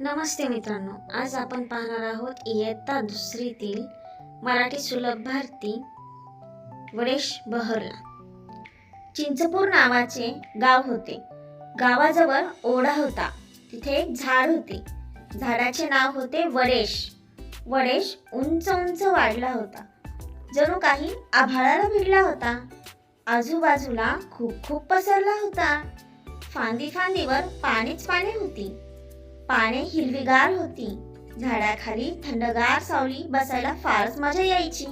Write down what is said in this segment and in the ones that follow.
नमस्ते मित्रांनो आज आपण पाहणार आहोत इयत्ता दुसरीतील मराठी सुलभ भारती वडेश बहरला. चिंचपूर नावाचे गाव होते. गावाजवळ ओढा होता. तिथे एक झाड होते. झाडाचे नाव होते वडेश. वडेश उंच उंच वाढला होता. जणू काही आभाळाला भिडला होता. आजूबाजूला खूप खूप पसरला होता. फांदी फांदीवर पाणीच पाणी होती. पाने हिरवीगार होती. झाडाखाली थंडगार सावली बसायला फारच मजा यायची.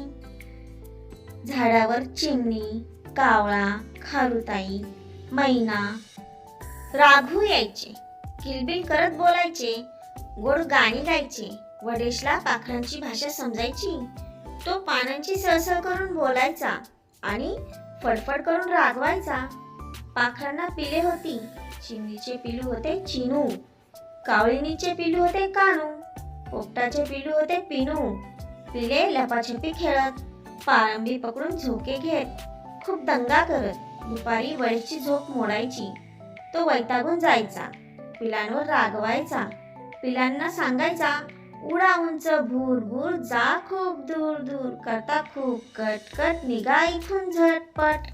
झाडावर चिमणी कावळा खारुताई मैना राघू यायचे. किलबिल करत बोलायचे. गोड गाणी गायचे. वडेशला पाखरांची भाषा समजायची. तो पानांची सळसळ करून बोलायचा आणि फडफड करून रागवायचा. पाखरांना पिले होती. चिमणीचे पिलू होते चिनू. कावळीनीचे पिलू होते कानू पोपटाचे पिलू होते पिनू पिले लपाछपी खेळत पारंबी पकडून झोके घेत खूप दंगा करत दुपारी वळीची झोप मोडायची. तो वैतागून जायचा पिलांवर रागवायचा पिलांना सांगायचा उडा उंच भूर भूर जा खूप दूर दूर करता खूप कटकट निघा इथून झटपट.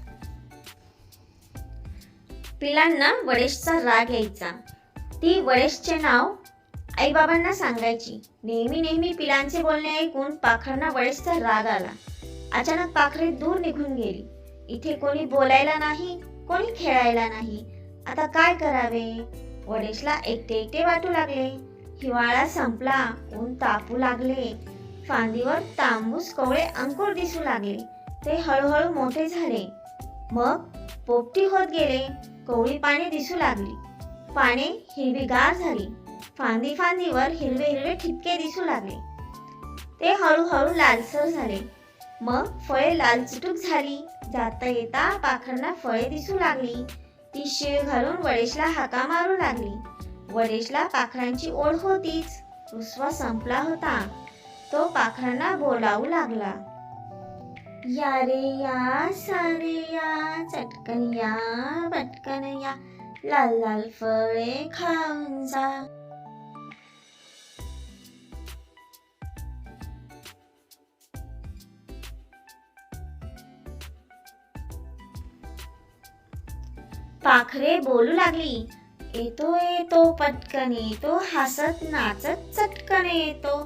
पिलांना वडेशचा राग यायचा ती वडेशचे नाव आईबाबांना सांगायची. नेहमी नेहमी पिलांचे बोलणे ऐकून पाखरांना वडेशचा राग आला. अचानक पाखरे दूर निघून गेली. इथे कोणी बोलायला नाही कोणी खेळायला नाही. आता काय करावे? वडेशला एकटे एकटे वाटू लागले. हिवाळा संपला ऊन तापू लागले. फांदीवर तांबूस कवळे अंकुर दिसू लागले. ते हळूहळू मोठे झाले. मग पोपटी होत गेले. कवळी पाने दिसू लागली. पाने हिरवीगार झाली. फांदी फांदीवर हिरवे हिरवे ठिपके दिसू लागले. ते हळूहळू लालसर झाले. मग फळे लालचुटूक झाली. जाता येता पाखरांना फळे दिसू लागली. ती शिळ घालून वडेशला हाका मारू लागली. वडेशला पाखरांची ओढ होतीच. रुसवा संपला होता. तो पाखरांना बोलावू लागला. या रे या सारे या चटकन या पटकन या लाल लाल फळे खाऊन जा पाखरे बोलू लागली येतो येतो पटकन येतो हसत नाचत चटकन येतो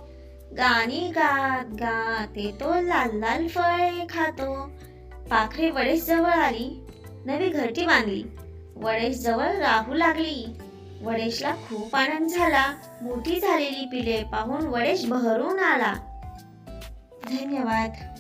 गाणी गात गात येतो लाल लाल फळे खातो पाखरे वडेश जवळ आली नवी घरटी बांधली वडेश जवळ राहू लागली. वडेशला खूप आनंद झाला. मोठी झालेली पिले पाहून वडेश बहरून आला. धन्यवाद.